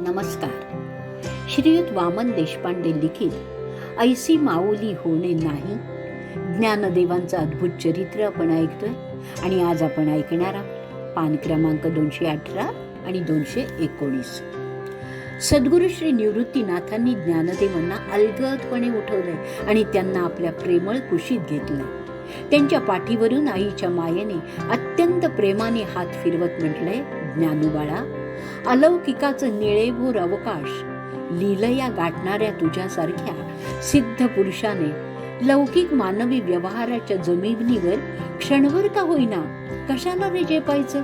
नमस्कार. श्रीयुत वामन देशपांडे लिखित ऐसी माऊली होणे नाही. ज्ञानदेवांचं अद्भुत चरित्र आपण ऐकतोय आणि आज आपण ऐकणार आहोत पान क्रमांक दोनशे अठरा आणि दोनशे एकोणीस. सद्गुरू श्री निवृत्तीनाथांनी ज्ञानदेवांना अलगदपणे उठवलंय आणि त्यांना आपल्या प्रेमळ कुशीत घेतलं त्यांच्या पाठीवरून आईच्या मायेने अत्यंत प्रेमाने हात फिरवत म्हटलंय ज्ञानूबाळा अलौकिकाचं निळेभोर अवकाश. लीलया गाठणाऱ्या तुझ्यासारख्या सिद्ध पुरुषाने लौकिक मानवी व्यवहाराच्या जमिनीवर क्षणभर का होईना कशाला रे झेपायचं?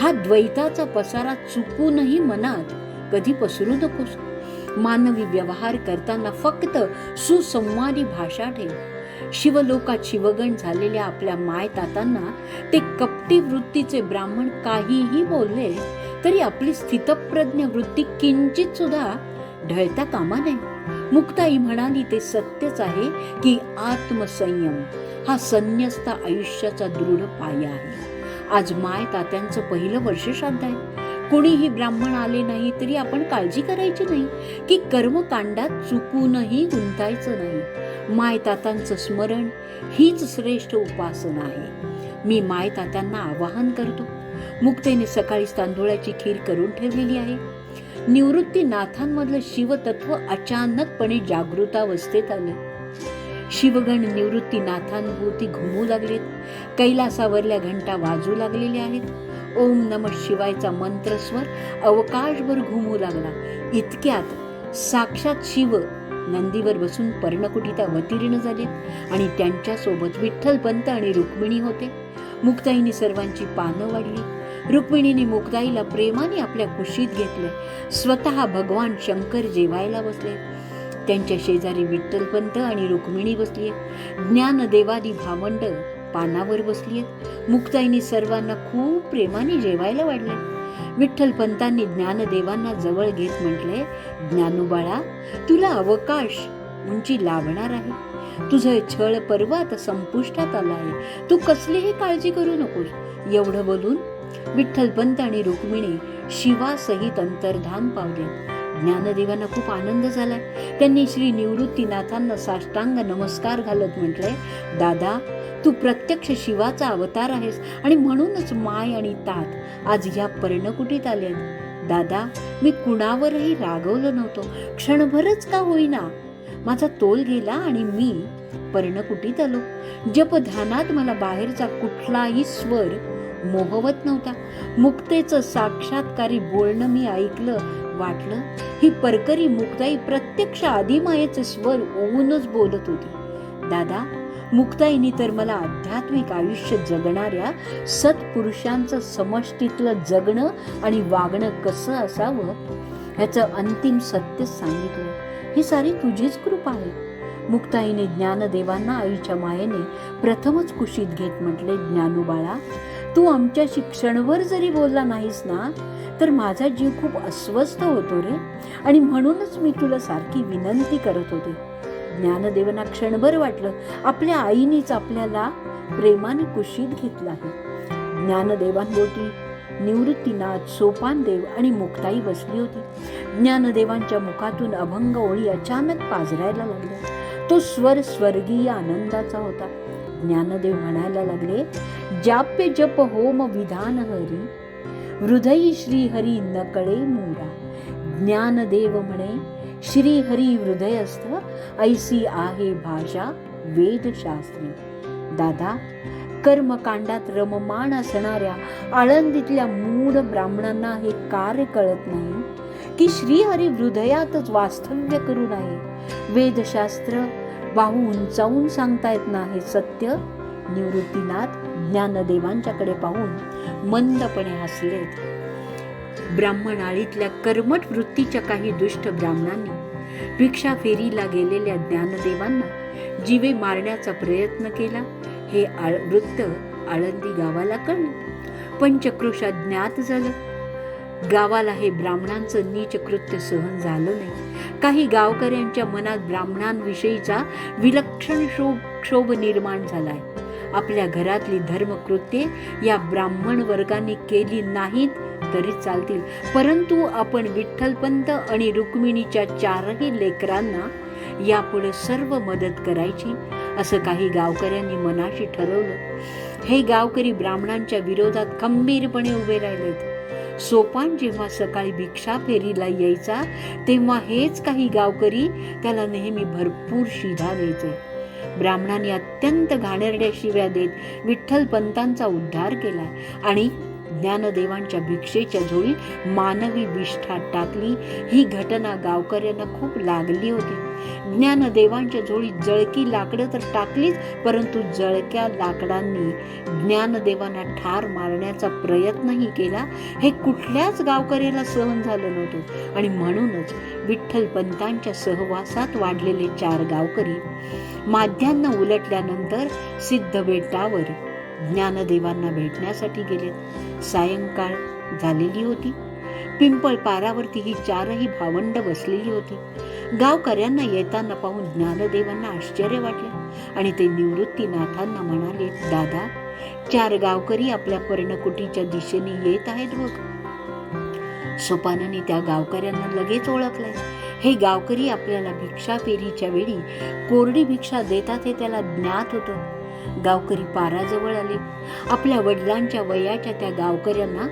हा द्वैताचा पसारा चुकूनही मनात कधी पसरू नकोस. मानवी व्यवहार करताना फक्त सुसंवादी भाषा ठेव. शिवलोकात शिवगण झालेल्या आपल्या माय तातांना ते कपटी वृत्तीचे ब्राह्मण काहीही बोलले तरी आपली स्थितप्रज्ञ वृत्ती किंचित सुद्धा ढळता कामा नये. मुक्ताई म्हणाली ते सत्यच आहे की आत्मसंयम हा संन्यस्त आयुष्याचा दृढ पाया आहे. आज माय तात्यांचं पहिलं वर्ष श्राद्ध आहे. कोणीही ब्राह्मण आले नाही तरी आपण काळजी करायची नाही की कर्मकांडात चुकूनही गुंतायचं नाही. माय तात्यांचं स्मरण हीच श्रेष्ठ उपासना आहे. मी माय तात्यांना आवाहन करतो मुक्तेने सकाळी तांदुळाची खीर करून ठेवलेली आहे. निवृत्ती नाथांमधलं शिवतत्व अचानकपणे जागृतावस्थेत आलं. शिवगण निवृत्ती नाथांभोवती घुमू लागलेत. कैलासावरल्या घंटा वाजू लागलेल्या आहेत. ओम नम शिवायचा मंत्रस्वर अवकाशभर घुमू लागला. इतक्यात साक्षात शिव नंदीवर बसून पर्णकुटीत अवतीर्ण झाले आणि त्यांच्यासोबत विठ्ठलपंत आणि रुक्मिणी होते. मुक्ताईने सर्वांची पानं वाढली. रुक्मिणीने मुक्ताईला प्रेमाने आपल्या कुशीत घेतले. स्वतः भगवान शंकर जेवायला बसले. त्यांच्या शेजारी विठ्ठलपंत आणि रुक्मिणी बसली ज्ञानदेवादी भावंड पानावर बसली मुक्ताईने सर्वांना खूप प्रेमाने जेवायला वाढले. विठ्ठलपंतांनी ज्ञानदेवांना जवळ घेत म्हटले ज्ञानोबाळा तुला अवकाश उंची लाभणार आहे. तुझं छळ पर्वात संपुष्टात आला आहे. तू कसलीही काळजी करू नकोस. एवढं बोलून विठ्ठलपंत आणि रुक्मिणी शिवासहित अंतर्धान पावले. ज्ञानदेवांना खूप आनंद झालाय. त्यांनी श्री निवृत्तीनाथांना साष्टांग नमस्कार घालत म्हटलंय दादा तू प्रत्यक्ष शिवाचा अवतार आहेस आणि म्हणूनच माय आणि तात आज ह्या पर्णकुटीत आले दादा मी कुणावरही रागवलं नव्हतो. क्षणभरच का होईना? माझा तोल गेला आणि मी पर्णकुटीत आलो. जपधानात मला बाहेरचा कुठलाही स्वर मोहवत नव्हता. मुक्तेचं साक्षात्कारी बोलणं मी ऐकलं वाटलं ही परकरी मुक्ताई प्रत्यक्ष आदिमायेचे स्वर ओवूनच बोलत होती. दादा मुक्ताईनी तर मला आध्यात्मिक आयुष्य जगणाऱ्या सत्पुरुषांचं समष्टीतलं जगणं आणि वागणं कसं असावं ह्याचं अंतिम सत्य सांगितलं. ही सारी तुझीच कृपा आहे. मुक्ताईने ज्ञानदेवांना आईच्या मायेने प्रथमच कुशीत घेत म्हटले ज्ञानोबाळा तू आमच्या शिक्षणवर जरी बोलला नाहीस ना तर माझा जीव खूप अस्वस्थ होतो रे. आणि म्हणूनच मी तुला सारखी विनंती करत होते. ज्ञानदेवांना क्षणभर वाटलं आपल्या आईनेच आपल्याला प्रेमाने कुशीत घेतलं आहे. ज्ञानदेवांभोवती निवृत्तीनाथ सोपानदेव आणि मुक्ताई बसली होती. ज्ञानदेवांच्या मुखातून अभंग ओळी अचानक पाजरायला लागल्या. तो स्वर स्वर्गीय आनंदाचा होता. ज्ञानदेव म्हणायला लागले जाप्य जप होम विधान हरी। हृदयी श्री हरी नकळे मोरा। ज्ञानदेव म्हणे श्री हरी हृदयस्थ ऐसी आहे भाषा वेदशास्त्री। दादा कर्मकांडात रममाण असणाऱ्या आळंदीतल्या मूळ ब्राह्मणांना हे कार्य कळत नाही की श्रीहरी हृदयातच वास्तव्य करू नये वेदशास्त्र वाहू उंचावून सांगता येत नाही सत्य निवृत्तीनाथ ज्ञानदेवांच्याकडे पाहून मंदपणे हसलेत ब्राह्मण आळीतल्या वृत्तीच्या काही दुष्ट ब्राह्मणांनी भिक्षा फेरीला गेलेल्या ज्ञानदेवांना जीवे मारण्याचा प्रयत्न केला. हे आळ वृत्त आळंदी गावाला कळलं. पंचक्रोशात ज्ञात झालं. गावाला हे ब्राह्मणांचं नीच कृत्य सहन झालं नाही. काही गावकऱ्यांच्या मनात ब्राह्मणांविषयीचा विलक्षण शोभ क्षोभ निर्माण झाला आहे आपल्या घरातली धर्मकृत्ये या ब्राह्मण वर्गाने केली नाहीत तरी चालतील. परंतु आपण विठ्ठलपंत आणि रुक्मिणीच्या चारही लेकरांना यापुढे सर्व मदत करायची असं काही गावकऱ्यांनी मनाशी ठरवलं. हे गावकरी ब्राह्मणांच्या विरोधात खंबीरपणे उभे राहिलेत. सोपान जेव्हा सकाळी भिक्षा फेरीला यायचा तेव्हा हेच काही गावकरी त्याला नेहमी भरपूर शिधा द्यायचे. ब्राह्मणांनी अत्यंत घाणेरड्या शिव्या देत विठ्ठल पंतांचा उद्धार केला आणि ज्ञानदेवांच्या भिक्षेच्या झोळी मानवी विष्ठा टाकली. ही घटना गावकऱ्यांना खूप लागली होती. ज्ञानदेवांच्या झोळीत जळकी लाकडं तर टाकलीच परंतु जळक्या लाकडांनी ज्ञानदेवांना ठार मारण्याचा प्रयत्नही केला. हे कुठल्याच गावकऱ्याला सहन झालं नव्हतं. आणि म्हणूनच विठ्ठल पंतांच्या सहवासात वाढलेले चार गावकरी माध्यान्न उलटल्यानंतर सिद्ध बेटावर ज्ञानदेवांना भेटण्यासाठी गेलेत सायंकाळ झालेली होती. पिंपळ पारावरती ही चारही भावंड बसलेली होती. गावकऱ्यांना येताना पाहून ज्ञानदेवांना आश्चर्य वाटले आणि ते निवृत्तीनाथांना म्हणाले दादा चार गावकरी आपल्या पर्णकुटीच्या दिशेने येत आहेत बघ. सोपानाने त्या गावकऱ्यांना लगेच ओळखले. हे गावकरी आपल्याला भिक्षा फेरीच्या वेळी कोरडी भिक्षा देतात हे त्याला ज्ञात होतं. गावकरी पाराजवळ आले. आपल्या वडिलांच्या वयाच्या त्या गावकऱ्यांना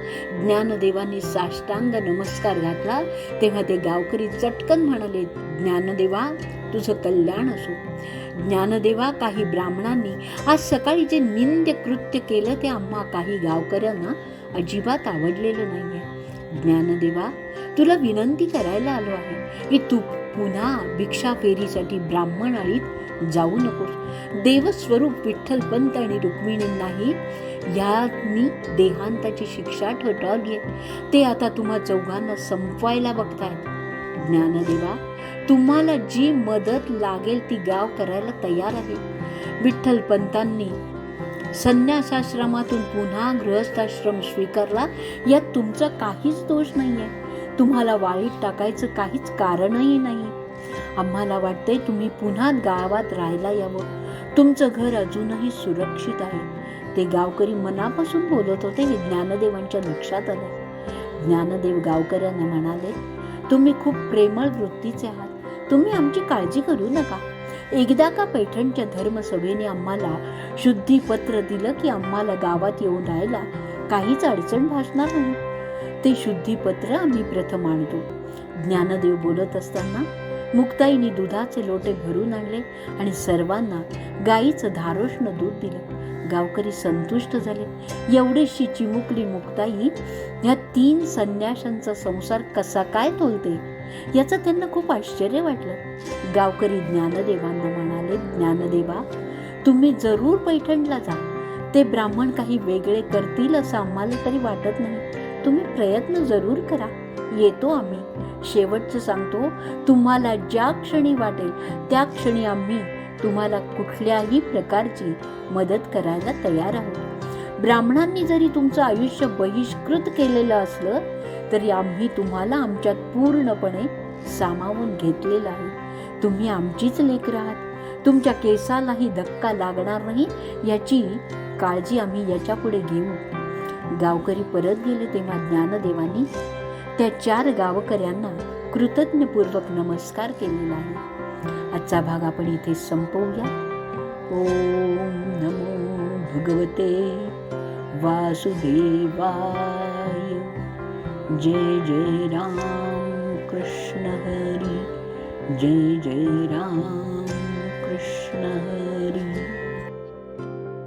ज्ञानदेवांनी साष्टांग नमस्कार घातला. तेव्हा ते गावकरी चटकन म्हणाले ज्ञानदेवा तुझं कल्याण असो. ज्ञानदेवा काही ब्राह्मणांनी आज सकाळी जे निंद्य कृत्य केलं ते आम्हा काही गावकऱ्यांना अजिबात आवडलेलं नाहीये. ज्ञानदेवा तुला विनंती करायला आलो आहे की तू पुन्हा भिक्षा फेरीसाठी ब्राह्मण आळीत जाऊ नकोस देवस्वरूप विठ्ठलपंत आणि रुक्मिणींनाही यांनी देहांताची शिक्षा ठोठावली आहे. ते आता तुम्हा चौघांना संपवायला बघतायत. ज्ञानदेवा तुम्हाला जी मदत लागेल ती गाव करायला तयार आहे. विठ्ठलपंतांनी संन्यासाश्रमातून पुन्हा गृहस्थाश्रम स्वीकारला यात तुमचा काहीच दोष नाहीये. तुम्हाला वाळीत टाकायचं काहीच कारणही नाही. आम्हाला वाटतंय तुम्ही पुन्हा गावात राहायला यावं. तुमचं घर अजूनही सुरक्षित आहे. ते गावकरी मनापासून बोलत होते हे ज्ञानदेवांच्या लक्षात आलं ज्ञानदेव गावकऱ्यांना म्हणाले तुम्ही खूप प्रेमळ वृत्तीचे आहात. तुम्ही आमची काळजी करू नका. एकदा का पैठणच्या धर्मसभेने आम्हाला शुद्धीपत्र दिलं की आम्हाला गावात येऊन राहायला काहीच अडचण भासणार नाही? ते शुद्धीपत्र आम्ही प्रथम आणतो. ज्ञानदेव बोलत असताना मुक्ताईने दुधाचे लोटे भरून आणले आणि सर्वांना गाईचं धारोष्ण दूध दिलं. गावकरी संतुष्ट झाले. एवढीशी चिमुकली मुक्ताई ह्या तीन संन्याशांचा संसार कसा काय तोलते? याचं त्यांना खूप आश्चर्य वाटलं. गावकरी ज्ञानदेवांना म्हणाले ज्ञानदेवा तुम्ही जरूर पैठणला जा. ते ब्राह्मण काही वेगळे करतील असं आम्हाला तरी वाटत नाही. तुम्ही प्रयत्न जरूर करा. येतो आम्ही. शेवटचं सांगतो तुम्हाला ज्या क्षणी वाटेल त्या क्षणी आम्ही तुम्हाला कुठल्याही प्रकारची मदत करायला तयार आहोत. ब्राह्मणांनी जरी तुमचं आयुष्य बहिष्कृत केलेलं असलं तरी आम्ही तुम्हाला आमच्यात पूर्णपणे सामावून घेतलेलं आहे. तुम्ही आमचीच लेख आहात. तुमच्या केसालाही धक्का लागणार नाही याची काळजी आम्ही याच्यापुढे घेऊ. गावकरी परत गेले तेव्हा ज्ञानदेवांनी त्या चार गावकऱ्यांना कृतज्ञपूर्वक नमस्कार केलेला आहे. आजचा भाग आपण इथे संपवूया. ओम नमो भगवते वासुदेवाय. जय जय राम कृष्ण हरी. जय जय राम कृष्ण हरी.